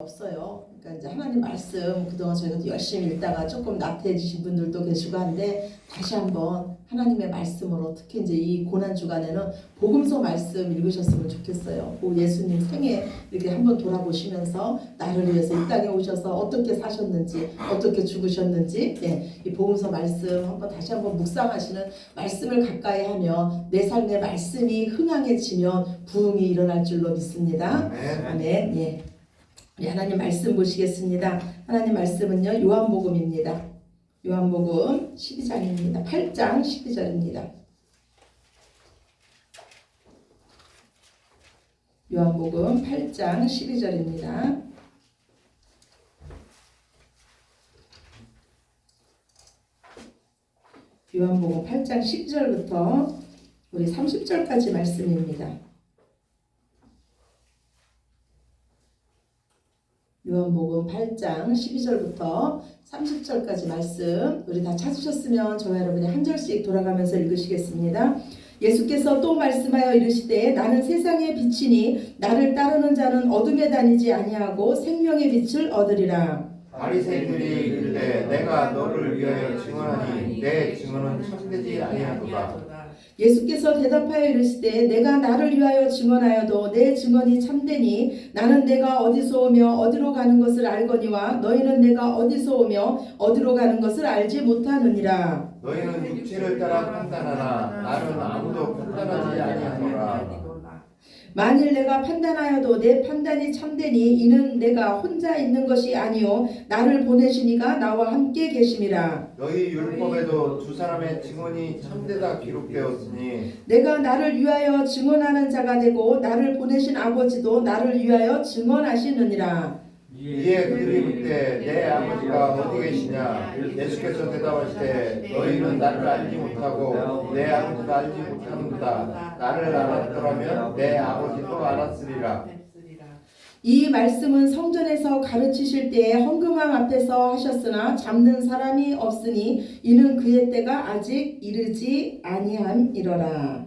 없어요. 그러니까 이제 하나님 말씀 그동안 저희가 열심히 읽다가 조금 나태해지신 분들도 계시고 한데 다시 한번 하나님의 말씀으로 특히 이제 이 고난 주간에는 복음서 말씀 읽으셨으면 좋겠어요. 그 예수님 생애 이렇게 한번 돌아보시면서 나를 위해서 이 땅에 오셔서 어떻게 사셨는지 어떻게 죽으셨는지 네, 이 복음서 말씀 한번 다시 한번 묵상하시는 말씀을 가까이 하면 내 삶의 말씀이 흥황해지면 부흥이 일어날 줄로 믿습니다. 아멘. 예. 우리 하나님 말씀 보시겠습니다. 하나님 말씀은요. 요한복음입니다. 요한복음 12장입니다. 8장 12절입니다. 요한복음 8장 12절입니다. 요한복음 8장 10절부터 우리 30절까지 말씀입니다. 요한복음 8장 12절부터 30절까지 말씀 우리 다 찾으셨으면 저와 여러분이 한 절씩 돌아가면서 읽으시겠습니다. 예수께서 또 말씀하여 이르시되 나는 세상의 빛이니 나를 따르는 자는 어둠에 다니지 아니하고 생명의 빛을 얻으리라. 바리새인들이 이르되 내가 너를 위하여 증언하니 내 증언은 참되지 아니하도다. 예수께서 대답하여 이르시되 내가 나를 위하여 증언하여도 내 증언이 참되니 나는 내가 어디서 오며 어디로 가는 것을 알거니와 너희는 내가 어디서 오며 어디로 가는 것을 알지 못하느니라. 너희는 육체를 따라 판단하나 나는 아무도 판단하지 아니하노라. 만일 내가 판단하여도 내 판단이 참되니 이는 내가 혼자 있는 것이 아니요 나를 보내시니가 나와 함께 계심이라. 너희 율법에도 두 사람의 증언이 참되다 기록되었으니 내가 나를 위하여 증언하는 자가 되고 나를 보내신 아버지도 나를 위하여 증언하시느니라. 이에 그들이 묻되 내 아버지가 어디 계시냐 예수께서 대답하시되 너희는 나를 알지 못하고 내 아버지도 알지 못하는도다 나를 알았더라면 내 아버지도 알았으리라. 이 말씀은 성전에서 가르치실 때에 헌금함 앞에서 하셨으나 잡는 사람이 없으니 이는 그의 때가 아직 이르지 아니함이러라.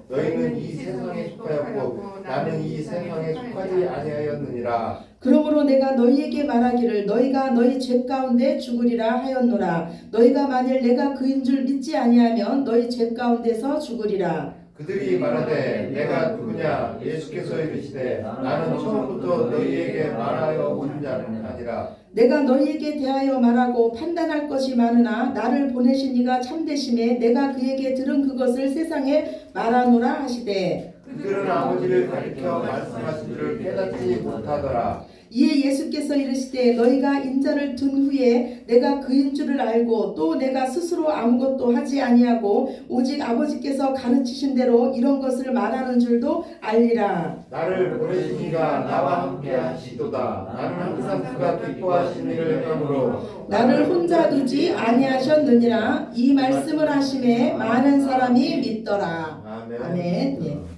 너희는 이 세상에 속하였고 나는 이 세상에 속하지 아니하였느니라. 그러므로 내가 너희에게 말하기를 너희가 너희 죄 가운데 죽으리라 하였노라. 너희가 만일 내가 그인 줄 믿지 아니하면 너희 죄 가운데서 죽으리라 그들이 말하되 내가 누구냐? 예수께서 이르시되 나는 처음부터 너희에게 말하여 온 자는 아니라. 내가 너희에게 대하여 말하고 판단할 것이 많으나 나를 보내신 이가 참되심에 내가 그에게 들은 그것을 세상에 말하노라 하시되. 그들은 아버지를 가리켜 말씀하신 줄을 깨닫지 못하더라 이에 예수께서 이르시되 너희가 인자를 둔 후에 내가 그인 줄을 알고 또 내가 스스로 아무것도 하지 아니하고 오직 아버지께서 가르치신 대로 이런 것을 말하는 줄도 알리라. 나를 보내신 이가 나와 함께 하시도다. 나는 항상 그가 기뻐하신 일을 행함으로 나를 혼자 두지 아니하셨느니라. 이 말씀을 하심에 많은 사람이 믿더라. 아멘. 아멘. 예.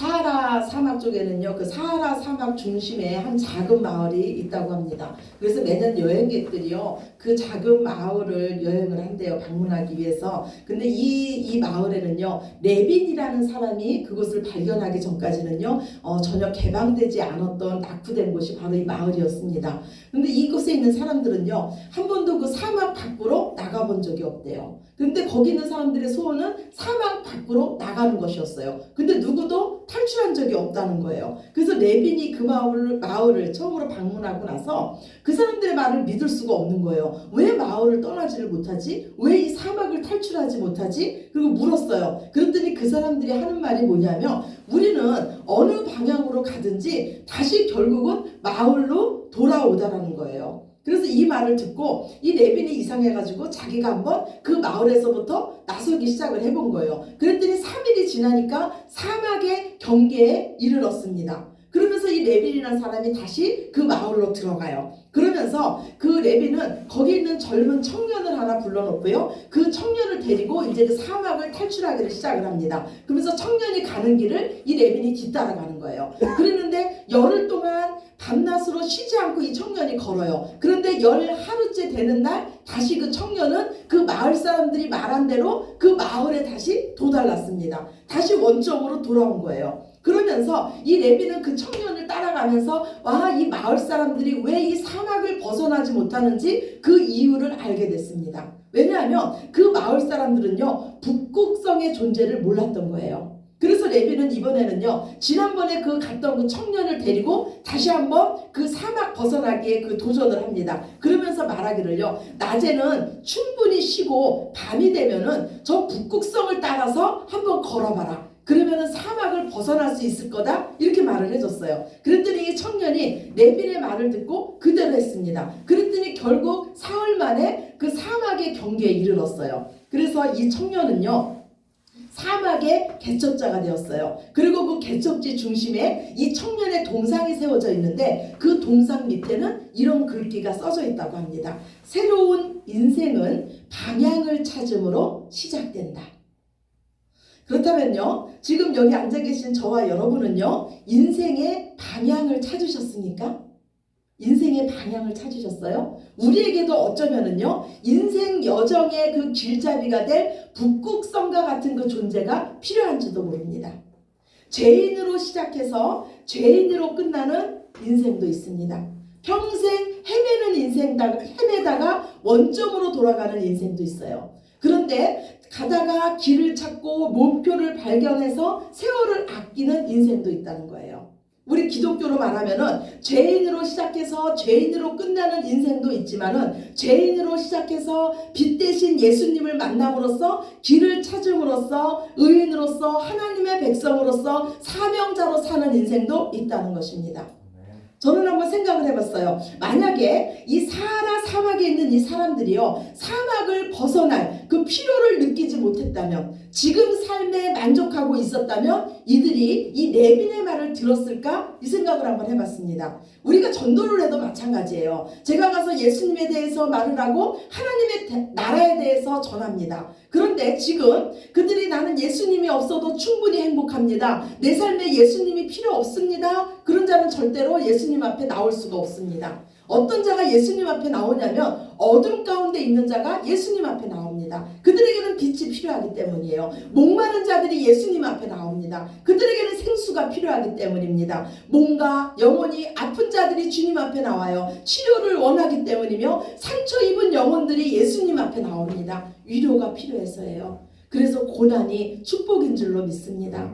사하라 사막 쪽에는요, 그 사하라 사막 중심에 한 작은 마을이 있다고 합니다. 그래서 매년 여행객들이요, 그 작은 마을을 여행을 한대요, 방문하기 위해서. 근데 이, 이 마을에는요, 레빈이라는 사람이 그곳을 발견하기 전까지는요, 어, 전혀 개방되지 않았던 낙후된 곳이 바로 이 마을이었습니다. 근데 이곳에 있는 사람들은요, 한 번도 그 사막 밖으로 나가본 적이 없대요. 근데 거기 있는 사람들의 소원은 사막 밖으로 나가는 것이었어요. 근데 누구도 탈출한 적이 없다는 거예요. 그래서 레빈이 그 마을을, 마을을 처음으로 방문하고 나서 그 사람들의 말을 믿을 수가 없는 거예요. 왜 마을을 떠나지를 못하지? 왜 이 사막을 탈출하지 못하지? 그리고 물었어요. 그랬더니 그 사람들이 하는 말이 뭐냐면 우리는 어느 방향으로 가든지 다시 결국은 마을로 돌아오다라는 거예요. 그래서 이 말을 듣고 이 레빈이 이상해가지고 자기가 한번 그 마을에서부터 나서기 시작을 해본 거예요. 그랬더니 3일이 지나니까 사막의 경계에 이르렀습니다. 그러면서 이 레빈이라는 사람이 다시 그 마을로 들어가요. 그러면서 그 레비는 거기 있는 젊은 청년을 하나 불러놓고요. 그 청년을 데리고 이제 그 사막을 탈출하기를 시작을 합니다. 그러면서 청년이 가는 길을 이 레빈이 뒤따라가는 거예요. 그랬는데 열흘 동안 밤낮으로 쉬지 않고 이 청년이 걸어요. 그런데 열 하루째 되는 날 다시 그 청년은 그 마을 사람들이 말한 대로 그 마을에 다시 도달났습니다. 다시 원점으로 돌아온 거예요. 그러면서 이 레비는 그 청년을 따라가면서 와 이 마을 사람들이 왜 이 사막을 벗어나지 못하는지 그 이유를 알게 됐습니다. 왜냐하면 그 마을 사람들은요 북극성의 존재를 몰랐던 거예요. 그래서 레비는 이번에는요 지난번에 그 갔던 그 청년을 데리고 다시 한번 그 사막 벗어나기에 그 도전을 합니다. 그러면서 말하기를요 낮에는 충분히 쉬고 밤이 되면은 저 북극성을 따라서 한번 걸어봐라. 그러면은 사막을 벗어날 수 있을 거다 이렇게 말을 해줬어요. 그랬더니 이 청년이 레빈의 말을 듣고 그대로 했습니다. 그랬더니 결국 사흘 만에 그 사막의 경계에 이르렀어요. 그래서 이 청년은요. 사막의 개척자가 되었어요. 그리고 그 개척지 중심에 이 청년의 동상이 세워져 있는데 그 동상 밑에는 이런 글귀가 써져 있다고 합니다. 새로운 인생은 방향을 찾음으로 시작된다. 그렇다면요, 지금 여기 앉아 계신 저와 여러분은요, 인생의 방향을 찾으셨습니까? 인생의 방향을 찾으셨어요? 우리에게도 어쩌면은요, 인생 여정의 그 길잡이가 될 북극성과 같은 그 존재가 필요한지도 모릅니다. 죄인으로 시작해서 죄인으로 끝나는 인생도 있습니다. 평생 헤매는 인생다가 헤매다가 원점으로 돌아가는 인생도 있어요. 그런데 가다가 길을 찾고 목표를 발견해서 세월을 아끼는 인생도 있다는 거예요. 우리 기독교로 말하면은 죄인으로 시작해서 죄인으로 끝나는 인생도 있지만은 죄인으로 시작해서 빛 대신 예수님을 만남으로써 길을 찾음으로써 의인으로서 하나님의 백성으로서 사명자로 사는 인생도 있다는 것입니다. 저는 한번 생각을 해봤어요. 만약에 이 사하라 사막에 있는 이 사람들이요, 사막을 벗어날 그 필요를 느끼지 못했다면, 지금 삶에 만족하고 있었다면, 이들이 이 레빈의 말을 들었을까? 이 생각을 한번 해봤습니다. 우리가 전도를 해도 마찬가지예요. 제가 가서 예수님에 대해서 말을 하고, 하나님의 대- 나라에 대해서 전합니다. 그런데 지금 그들이 나는 예수님이 없어도 충분히 행복합니다. 내 삶에 예수님이 필요 없습니다. 그런 자는 절대로 예수님 앞에 나올 수가 없습니다. 어떤 자가 예수님 앞에 나오냐면 어둠 가운데 있는 자가 예수님 앞에 나옵니다. 그들에게는 빛이 필요하기 때문이에요. 목마른 자들이 예수님 앞에 나옵니다. 그들에게는 생수가 필요하기 때문입니다. 몸과 영혼이 아픈 자들이 주님 앞에 나와요. 치료를 원하기 때문이며 상처 입은 영혼들이 예수님 앞에 나옵니다. 위로가 필요해서예요. 그래서 고난이 축복인 줄로 믿습니다.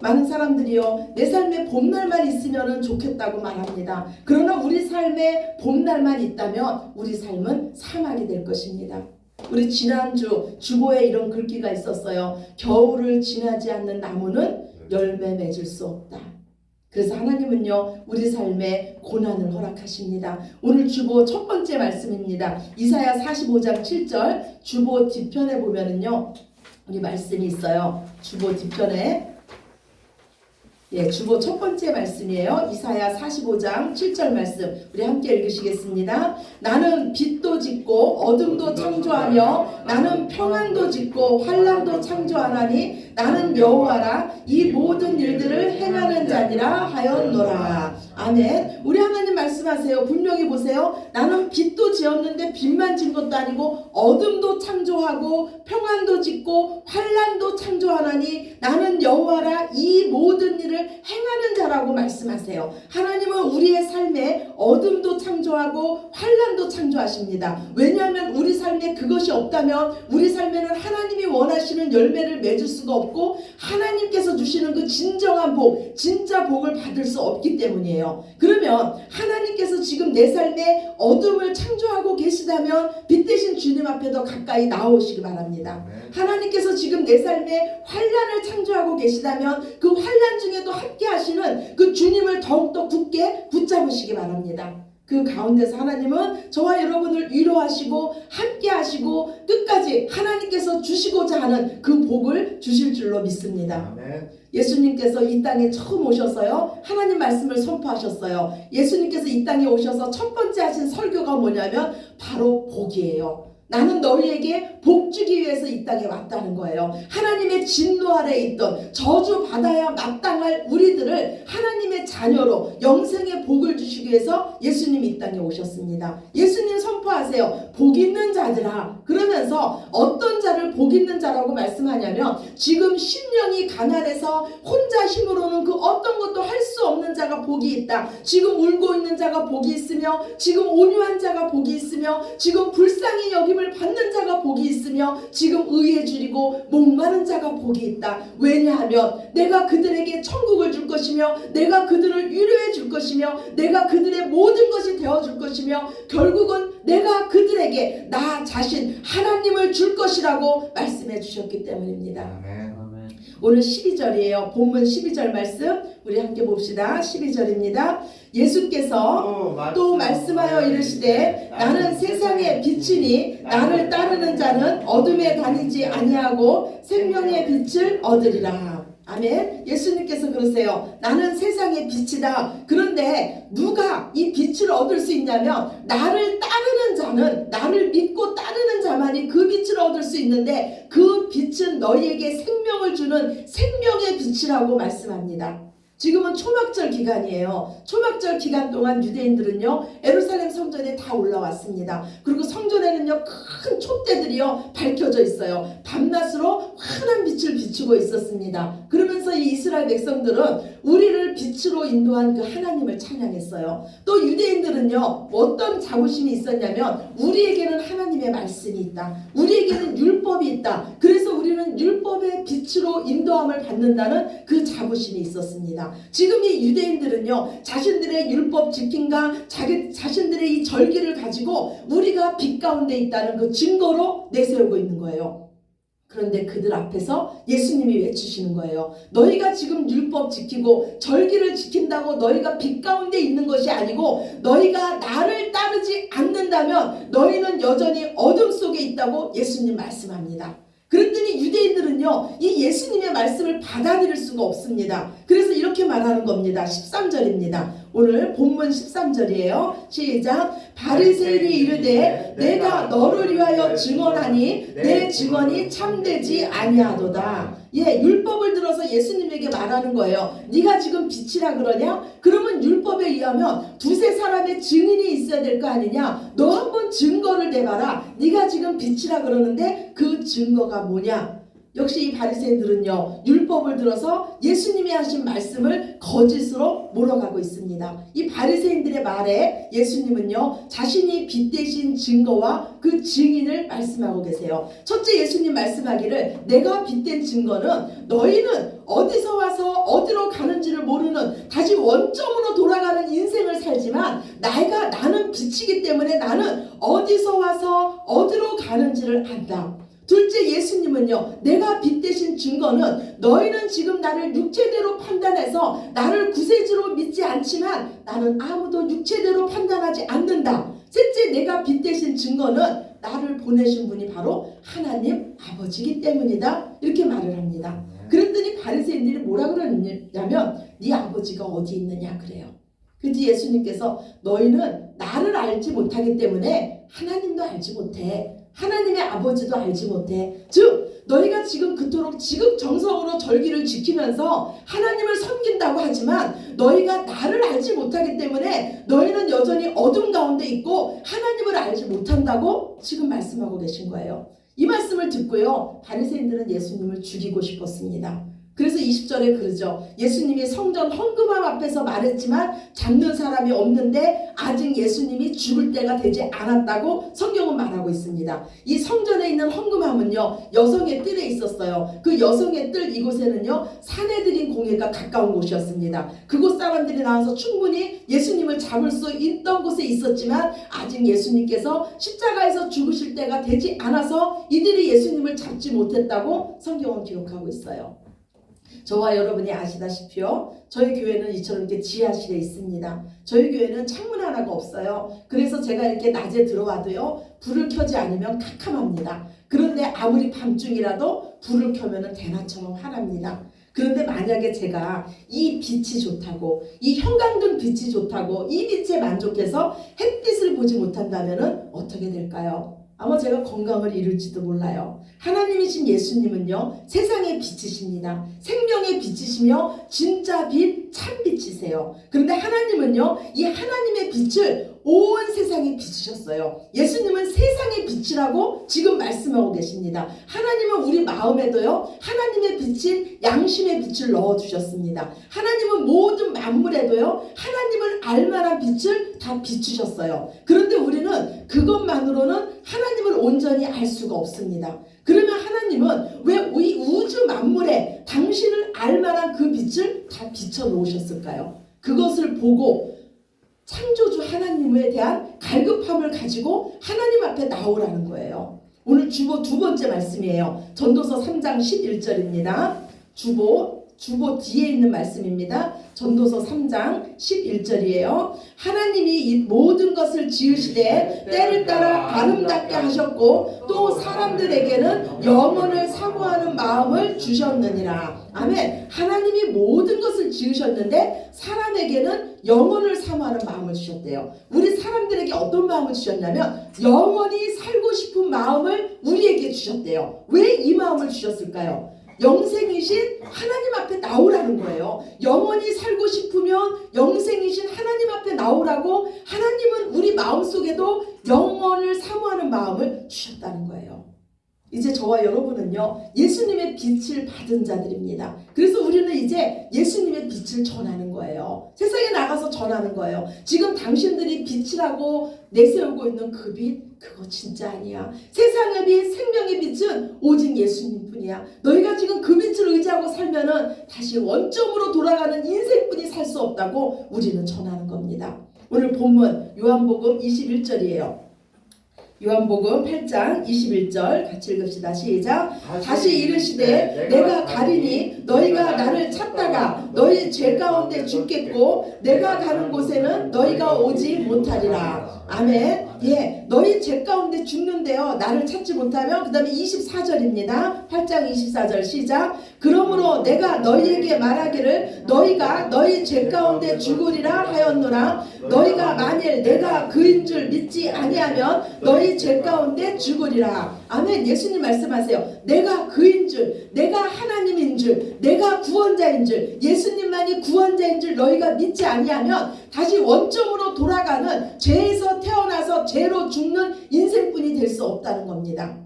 많은 사람들이요 내 삶에 봄날만 있으면 좋겠다고 말합니다. 그러나 우리 삶에 봄날만 있다면 우리 삶은 사막이 될 것입니다. 우리 지난주 주보에 이런 글귀가 있었어요. 겨울을 지나지 않는 나무는 열매 맺을 수 없다. 그래서 하나님은요 우리 삶에 고난을 허락하십니다. 오늘 주보 첫 번째 말씀입니다. 이사야 45장 7절 주보 뒤편에 보면은요 우리 말씀이 있어요. 주보 뒤편에 예, 주보 첫 번째 말씀이에요. 이사야 45장 7절 말씀. 우리 함께 읽으시겠습니다. 나는 빛도 짓고 어둠도 창조하며 나는 평안도 짓고 환란도 창조하나니 나는 여호와라 이 모든 일들을 행하는 자니라 하였노라. 아멘. 우리 하나님 말씀하세요. 분명히 보세요. 나는 빛도 지었는데 빛만 진 것도 아니고 어둠도 창조하고 평안도 짓고 환란도 창조하나니 나는 여호와라 이 모든 일을 행하는 자라고 말씀하세요. 하나님은 우리의 삶에 어둠도 창조하고 환란도 창조하십니다. 왜냐하면 우리 삶에 그것이 없다면 우리 삶에는 하나님이 원하시는 열매를 맺을 수가 없고 하나님께서 주시는 그 진정한 복, 진짜 복을 받을 수 없기 때문이에요. 그러면 하나님 께서 지금 내 삶에 어둠을 창조하고 계시다면 빛 대신 주님 앞에 더 가까이 나오시기 바랍니다. 하나님께서 지금 내 삶에 환란을 창조하고 계시다면 그 환란 중에도 함께 하시는 그 주님을 더욱더 굳게 붙잡으시기 바랍니다. 그 가운데서 하나님은 저와 여러분을 위로하시고 함께 하시고 끝까지 하나님께서 주시고자 하는 그 복을 주실 줄로 믿습니다. 예수님께서 이 땅에 처음 오셔서요. 하나님 말씀을 선포하셨어요. 예수님께서 이 땅에 오셔서 첫 번째 하신 설교가 뭐냐면 바로 복이에요. 나는 너희에게 복 주기 위해서 이 땅에 왔다는 거예요. 하나님의 진노 아래 있던 저주 받아야 마땅할 우리들을 하나님의 자녀로 영생의 복을 주시기 위해서 예수님 이 땅에 오셨습니다. 예수님 선포하세요. 복 있는 자들아. 그러면서 어떤 자를 복 있는 자라고 말씀하냐면 지금 심령이 가난해서 혼자 힘으로는 없는 자가 복이 있다. 지금 울고 있는 자가 복이 있으며 지금 온유한 자가 복이 있으며 지금 불쌍히 여김을 받는 자가 복이 있으며 지금 의에 줄이고 목마른 자가 복이 있다. 왜냐하면 내가 그들에게 천국을 줄 것이며 내가 그들을 위로해 줄 것이며 내가 그들의 모든 것이 되어 줄 것이며 결국은 내가 그들에게 나 자신 하나님을 줄 것이라고 말씀해 주셨기 때문입니다. 오늘 12절이에요. 본문 12절 말씀 우리 함께 봅시다. 12절입니다. 예수께서 또 말씀하여 이르시되 나는 세상의 빛이니 나를 따르는 자는 어둠에 다니지 아니하고 생명의 빛을 얻으리라. 아멘. 예수님께서 그러세요. 나는 세상의 빛이다. 그런데 누가 이 빛을 얻을 수 있냐면 나를 따르는 자는 나를 믿고 따르는 자만이 그 빛을 얻을 수 있는데 그 빛은 너희에게 생명을 주는 생명의 빛이라고 말씀합니다. 지금은 초막절 기간이에요. 초막절 기간 동안 유대인들은요, 에루살렘 성전에 다 올라왔습니다. 그리고 성전에는요, 큰 촛대들이요, 밝혀져 있어요. 밤낮으로 환한 빛을 비추고 있었습니다. 그러면서 이 이스라엘 백성들은 우리를 빛으로 인도한 그 하나님을 찬양했어요. 또 유대인들은요, 어떤 자부심이 있었냐면, 우리에게는 하나님의 말씀이 있다. 우리에게는 율법이 있다. 그래서 우리는 율법의 빛으로 인도함을 받는다는 그 자부심이 있었습니다. 지금 이 유대인들은요, 자신들의 율법 지킴과 자기, 자신들의 이 절기를 가지고 우리가 빛 가운데 있다는 그 증거로 내세우고 있는 거예요. 그런데 그들 앞에서 예수님이 외치시는 거예요. 너희가 지금 율법 지키고 절기를 지킨다고 너희가 빛 가운데 있는 것이 아니고 너희가 나를 따르지 않는다면 너희는 여전히 어둠 속에 있다고 예수님 말씀합니다. 그랬더니 유대인들은요, 이 예수님의 말씀을 받아들일 수가 없습니다. 그래서 이렇게 말하는 겁니다. 13절입니다. 오늘 본문 13절이에요. 시작. 바리새인이 이르되 내가 너를 위하여 증언하니 내 증언이 참되지 아니하도다. 예, 율법을 들어서 예수님에게 말하는 거예요. 네가 지금 빛이라 그러냐? 그러면 율법에 의하면 두세 사람의 증인이 있어야 될 거 아니냐? 너 한번 증거를 대봐라. 네가 지금 빛이라 그러는데 그 증거가 뭐냐? 역시 이 바리새인들은요 율법을 들어서 예수님이 하신 말씀을 거짓으로 몰아가고 있습니다. 이 바리새인들의 말에 예수님은요 자신이 빛 대신 증거와 그 증인을 말씀하고 계세요. 첫째 예수님 말씀하기를 내가 빛된 증거는 너희는 어디서 와서 어디로 가는지를 모르는 다시 원점으로 돌아가는 인생을 살지만 나이가 나는 빛이기 때문에 나는 어디서 와서 어디로 가는지를 안다. 둘째 예수님은요 내가 빛 대신 증거는 너희는 지금 나를 육체대로 판단해서 나를 구세주로 믿지 않지만 나는 아무도 육체대로 판단하지 않는다. 셋째 내가 빛 대신 증거는 나를 보내신 분이 바로 하나님 아버지기 때문이다. 이렇게 말을 합니다. 그랬더니 바리새인들이 뭐라 그러냐면 네 아버지가 어디 있느냐? 그래요. 그지 예수님께서 너희는 나를 알지 못하기 때문에 하나님도 알지 못해 하나님의 아버지도 알지 못해. 즉, 너희가 지금 그토록 지극정성으로 절기를 지키면서 하나님을 섬긴다고 하지만 너희가 나를 알지 못하기 때문에 너희는 여전히 어둠 가운데 있고 하나님을 알지 못한다고 지금 말씀하고 계신 거예요. 이 말씀을 듣고요. 바리새인들은 예수님을 죽이고 싶었습니다. 그래서 20절에 그러죠. 예수님이 성전 헌금함 앞에서 말했지만 잡는 사람이 없는데 아직 예수님이 죽을 때가 되지 않았다고 성경은 말하고 있습니다. 이 성전에 있는 헌금함은요. 여성의 뜰에 있었어요. 그 여성의 뜰 이곳에는요. 사내들인 공예가 가까운 곳이었습니다. 그곳 사람들이 나와서 충분히 예수님을 잡을 수 있던 곳에 있었지만 아직 예수님께서 십자가에서 죽으실 때가 되지 않아서 이들이 예수님을 잡지 못했다고 성경은 기록하고 있어요. 저와 여러분이 아시다시피요. 저희 교회는 이처럼 이렇게 지하실에 있습니다. 저희 교회는 창문 하나가 없어요. 그래서 제가 이렇게 낮에 들어와도요. 불을 켜지 않으면 캄캄합니다. 그런데 아무리 밤중이라도 불을 켜면은 대낮처럼 환합니다. 그런데 만약에 제가 이 빛이 좋다고 이 형광등 빛이 좋다고 이 빛에 만족해서 햇빛을 보지 못한다면은 어떻게 될까요? 아마 제가 건강을 잃을지도 몰라요. 하나님이신 예수님은요, 세상의 빛이십니다. 생명의 빛이시며, 진짜 빛, 참 빛이세요. 그런데 하나님은요, 이 하나님의 빛을 온 세상에 비추셨어요. 예수님은 세상의 빛이라고 지금 말씀하고 계십니다. 하나님은 우리 마음에도요, 하나님의 빛인 양심의 빛을 넣어주셨습니다. 하나님은 모든 만물에도요, 하나님을 알만한 빛을 다 비추셨어요. 그런데 우리는 그것만으로는 하나님을 온전히 알 수가 없습니다. 그러면 하나님은 왜 이 우주 만물에 당신을 알만한 그 빛을 다 비춰 놓으셨을까요? 그것을 보고 창조주 하나님에 대한 갈급함을 가지고 하나님 앞에 나오라는 거예요. 오늘 주보 두 번째 말씀이에요. 전도서 3장 11절입니다. 주보 주보 뒤에 있는 말씀입니다. 전도서 3장 11절이에요. 하나님이 이 모든 것을 지으시되 때를 따라 아름답게 하셨고 또 사람들에게는 영혼을 사모하는 마음을 주셨느니라. 아멘. 하나님이 모든 것을 지으셨는데 사람에게는 영혼을 사모하는 마음을 주셨대요. 우리 사람들에게 어떤 마음을 주셨냐면 영원히 살고 싶은 마음을 우리에게 주셨대요. 왜 이 마음을 주셨을까요? 영생이신 하나님 앞에 나오라는 거예요. 영원히 살고 싶으면 영생이신 하나님 앞에 나오라고 하나님은 우리 마음속에도 영원을 사모하는 마음을 주셨다는 거예요. 이제 저와 여러분은요, 예수님의 빛을 받은 자들입니다. 그래서 우리는 이제 예수님의 빛을 전하는 거예요. 세상에 나가서 전하는 거예요. 지금 당신들이 빛이라고 내세우고 있는 그 빛, 그거 진짜 아니야. 세상의 빛, 생명의 빛은 오직 예수님 뿐이야. 너희가 지금 그 빛을 의지하고 살면은 다시 원점으로 돌아가는 인생뿐이 살 수 없다고 우리는 전하는 겁니다. 오늘 본문 요한복음 21절이에요. 요한복음 8장 21절 같이 읽읍시다. 시작. 다시 이르시되 내가 가리니 너희가 나를 찾다가 너희 죄 가운데 죽겠고 내가 가는 곳에는 너희가 오지 못하리라. 아멘. 예, 너희 죄 가운데 죽는데요. 나를 찾지 못하면 그 다음에 24절입니다. 8장 24절 시작. 그러므로 내가 너희에게 말하기를 너희가 너희 죄 가운데 죽으리라 하였노라. 너희가 만일 내가 그인 줄 믿지 아니하면 너희 죄 가운데 죽으리라. 아멘. 예수님 말씀하세요. 내가 그인 줄, 내가 하나님인 줄, 내가 구원자인 줄, 예수님만이 구원자인 줄 너희가 믿지 아니하면 다시 원점으로 돌아가는 죄에서 태어나서 죄로 죽는 인생뿐이 될 수 없다는 겁니다.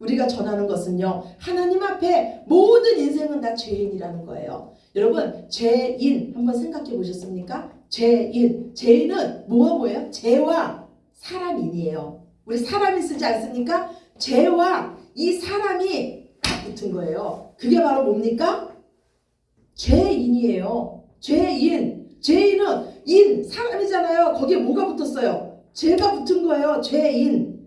우리가 전하는 것은요, 하나님 앞에 모든 인생은 다 죄인이라는 거예요. 여러분, 죄인 한번 생각해 보셨습니까? 죄인. 죄인은 뭐가 뭐예요? 죄와 사람인이에요. 우리 사람이 쓰지 않습니까? 죄와 이 사람이 딱 붙은 거예요. 그게 바로 뭡니까? 죄인이에요. 죄인. 죄인은 인, 사람이잖아요. 거기에 뭐가 붙었어요? 죄가 붙은 거예요. 죄인.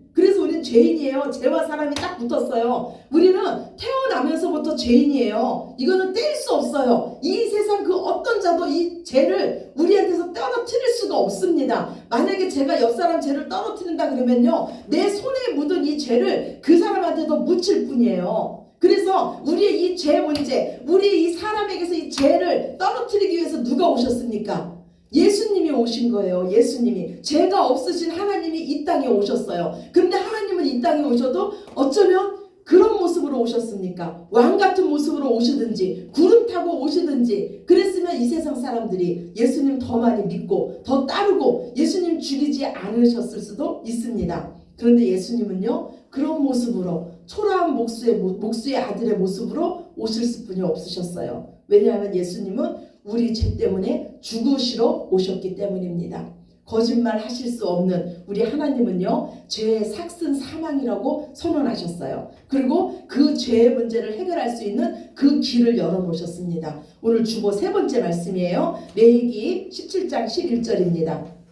죄인이에요. 죄와 사람이 딱 붙었어요. 우리는 태어나면서부터 죄인이에요. 이거는 뗄 수 없어요. 이 세상 그 어떤 자도 이 죄를 우리한테서 떨어뜨릴 수가 없습니다. 만약에 제가 옆 사람 죄를 떨어뜨린다 그러면요. 내 손에 묻은 이 죄를 그 사람한테도 묻힐 뿐이에요. 그래서 우리의 이 죄 문제, 우리 이 사람에게서 이 죄를 떨어뜨리기 위해서 누가 오셨습니까? 예수님이 오신 거예요. 예수님이 죄가 없으신 하나님이 이 땅에 오셨어요. 근데 하나님은 이 땅에 오셔도 어쩌면 그런 모습으로 오셨습니까? 왕 같은 모습으로 오시든지 구름 타고 오시든지 그랬으면 이 세상 사람들이 예수님 더 많이 믿고 더 따르고 예수님 죽이지 않으셨을 수도 있습니다. 그런데 예수님은요 그런 모습으로 초라한 목수의 모- 목수의 아들의 모습으로 오실 분이 없으셨어요. 왜냐하면 예수님은 우리 죄 때문에 죽으시러 오셨기 때문입니다. 거짓말 하실 수 없는 우리 하나님은요, 죄의 삭슨 사망이라고 선언하셨어요. 그리고 그 죄의 문제를 해결할 수 있는 그 길을 열어놓으셨습니다. 오늘 주보 세 번째 말씀이에요. 레이기 17장 11절입니다.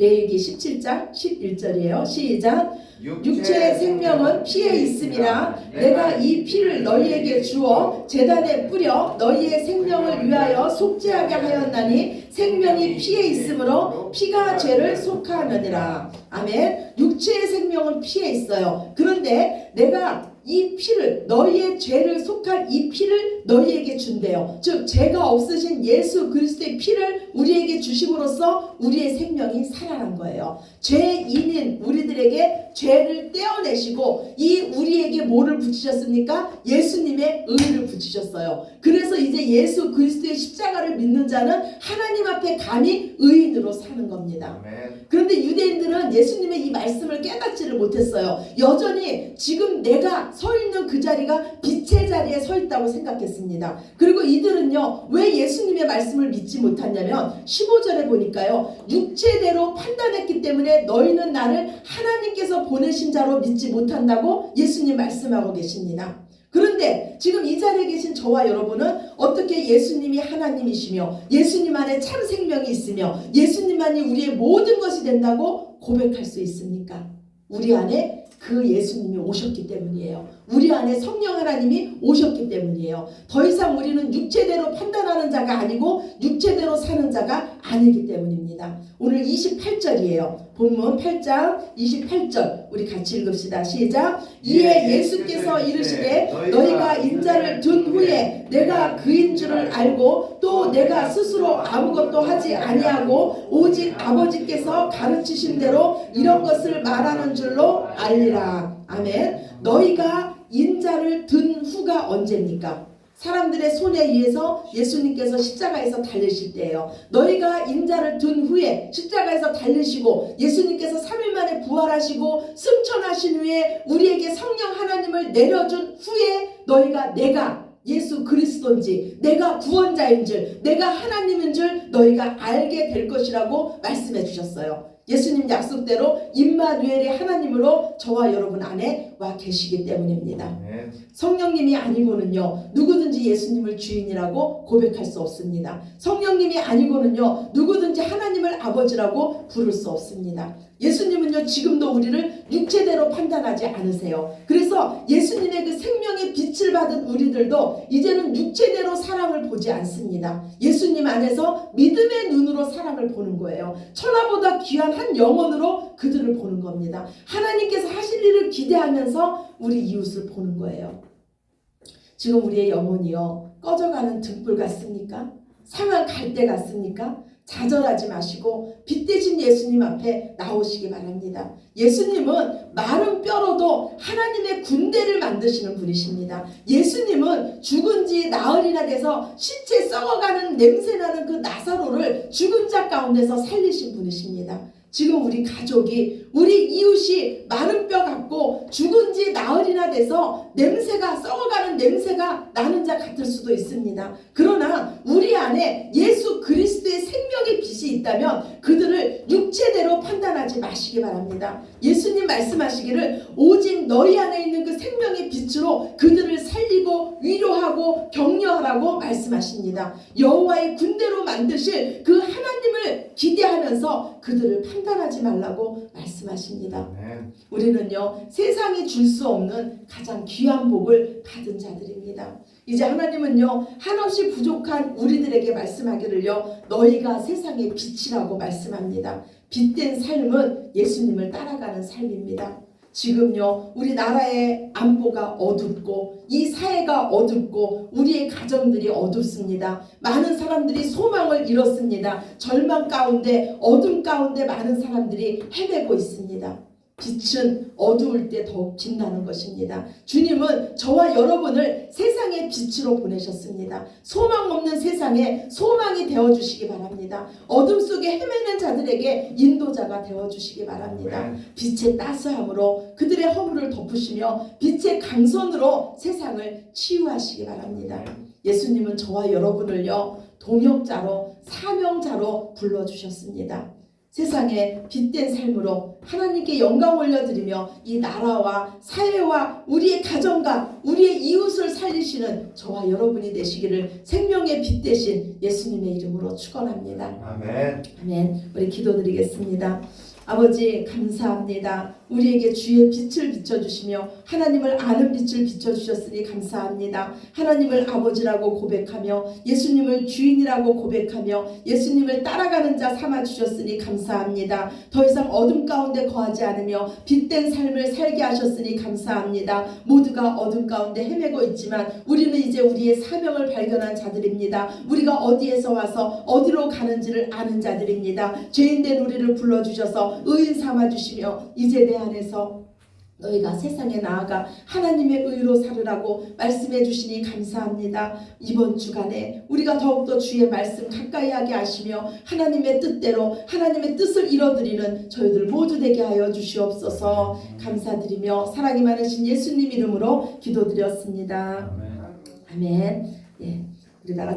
레위기 17장 11절이에요. 시작. 육체의 생명은 피에 있음이라 내가 이 피를 너희에게 주어 제단에 뿌려 너희의 생명을 위하여 속죄하게 하였나니 생명이 피에 있으므로 피가 죄를 속하느니라. 아멘. 육체의 생명은 피에 있어요. 그런데 내가 이 피를 너희의 죄를 속한 이 피를 너희에게 준대요. 즉 죄가 없으신 예수 그리스도의 피를 우리에게 주심으로써 우리의 생명이 살아난 거예요. 죄인인 우리들에게 죄를 떼어내시고 이 우리에게 뭐를 붙이셨습니까? 예수님의 의를 붙이셨어요. 그래서 이제 예수 그리스도의 십자가를 믿는 자는 하나님 앞에 감히 의인으로 사는 겁니다. 그런데 유대인들은 예수님의 이 말씀을 깨닫지를 못했어요. 여전히 지금 내가 서 있는 그 자리가 빛의 자리에 서 있다고 생각했습니다. 그리고 이들은요, 왜 예수님의 말씀을 믿지 못했냐면 15절에 보니까요, 육체대로 판단했기 때문에 너희는 나를 하나님께서 보내신 자로 믿지 못한다고 예수님 말씀하고 계십니다. 그런데 지금 이 자리에 계신 저와 여러분은 어떻게 예수님이 하나님이시며 예수님 안에 참 생명이 있으며 예수님만이 우리의 모든 것이 된다고 고백할 수 있습니까? 우리 안에 그 예수님이 오셨기 때문이에요. 우리 안에 성령 하나님이 오셨기 때문이에요. 더 이상 우리는 육체대로 판단하는 자가 아니고 육체대로 사는 자가 아니기 때문입니다. 오늘 28절이에요. 본문 8장 28절 우리 같이 읽읍시다. 시작. 이에 예수께서 이르시되 너희가 인자를 둔 후에 내가 그인 줄을 알고 또 내가 스스로 아무것도 하지 아니하고 오직 아버지께서 가르치신 대로 이런 것을 말하는 줄로 알리라. 아멘. 너희가 인자를 든 후가 언제입니까? 사람들의 손에 의해서 예수님께서 십자가에서 달리실 때예요. 너희가 인자를 둔 후에 십자가에서 달리시고 예수님께서 3일 만에 부활하시고 승천하신 후에 우리에게 성령 하나님을 내려준 후에 너희가 내가 예수 그리스도인지 내가 구원자인 줄 내가 하나님인 줄 너희가 알게 될 것이라고 말씀해 주셨어요. 예수님 약속대로 임마누엘의 하나님으로 저와 여러분 안에 와 계시기 때문입니다. 아멘. 성령님이 아니고는요 누구든지 예수님을 주인이라고 고백할 수 없습니다. 성령님이 아니고는요 누구든지 하나님을 아버지라고 부를 수 없습니다. 예수님은요 지금도 우리를 육체대로 판단하지 않으세요. 그래서 예수님의 그 생명의 빛을 받은 우리들도 이제는 육체대로 사랑을 보지 않습니다. 예수님 안에서 믿음의 눈으로 사랑을 보는 거예요. 천하보다 귀한 한 영혼으로 그들을 보는 겁니다. 하나님께서 하실 일을 기대하면서 우리 이웃을 보는 거예요. 지금 우리의 영혼이요 꺼져가는 등불 같습니까? 상한 갈대 같습니까? 좌절하지 마시고 빛 대신 예수님 앞에 나오시기 바랍니다. 예수님은 마른 뼈로도 하나님의 군대를 만드시는 분이십니다. 예수님은 죽은 지 나흘이나 돼서 시체 썩어가는 냄새나는 그 나사로를 죽은 자 가운데서 살리신 분이십니다. 지금 우리 가족이 우리 이웃이 마른 뼈 같고 죽은 지 나흘이나 돼서 냄새가 썩어가는 냄새가 나는 자 같을 수도 있습니다. 그러나 우리 안에 예수 그리스도의 생명의 빛이 있다면 그들을 육체대로 판단하지 마시기 바랍니다. 예수님 말씀하시기를 오직 너희 안에 있는 그 생명의 빛으로 그들을 살리고 위로하고 격려하라고 말씀하십니다. 여호와의 군대로 만드실 그 하나님을 기대하면서 그들을 판단 하지 말라고 말씀하십니다. 아멘. 우리는요 세상이 줄 수 없는 가장 귀한 복을 받은 자들입니다. 이제 하나님은요 한없이 부족한 우리들에게 말씀하기를요 너희가 세상의 빛이라고 말씀합니다. 빛된 삶은 예수님을 따라가는 삶입니다. 지금요 우리 나라의 안보가 어둡고 이 사회가 어둡고 우리의 가정들이 어둡습니다. 많은 사람들이 소망을 잃었습니다. 절망 가운데 어둠 가운데 많은 사람들이 헤매고 있습니다. 빛은 어두울 때 더욱 빛나는 것입니다. 주님은 저와 여러분을 세상의 빛으로 보내셨습니다. 소망 없는 세상에 소망이 되어 주시기 바랍니다. 어둠 속에 헤매는 자들에게 인도자가 되어 주시기 바랍니다. 빛의 따스함으로 그들의 허물을 덮으시며 빛의 강선으로 세상을 치유하시기 바랍니다. 예수님은 저와 여러분을요 동역자로 사명자로 불러 주셨습니다. 세상에 빛된 삶으로 하나님께 영광 올려드리며 이 나라와 사회와 우리의 가정과 우리의 이웃을 살리시는 저와 여러분이 되시기를 생명의 빛 대신 예수님의 이름으로 축원합니다. 아멘. 아멘. 우리 기도드리겠습니다. 아버지 감사합니다. 우리에게 주의 빛을 비춰주시며 하나님을 아는 빛을 비춰주셨으니 감사합니다. 하나님을 아버지라고 고백하며 예수님을 주인이라고 고백하며 예수님을 따라가는 자 삼아 주셨으니 감사합니다. 더 이상 어둠 가운데 거하지 않으며 빛된 삶을 살게 하셨으니 감사합니다. 모두가 어둠 가운데 헤매고 있지만 우리는 이제 우리의 사명을 발견한 자들입니다. 우리가 어디에서 와서 어디로 가는지를 아는 자들입니다. 죄인된 우리를 불러주셔서 의인 삼아 주시며 이제 내 안에서 너희가 세상에 나아가 하나님의 의로 살으라고 말씀해 주시니 감사합니다. 이번 주간에 우리가 더욱더 주의 말씀 가까이 하게 하시며 하나님의 뜻대로 하나님의 뜻을 이뤄드리는 저희들 모두 되게 하여 주시옵소서 감사드리며 사랑이 많으신 예수님 이름으로 기도드렸습니다. 아멘. 예, 우리 다 같이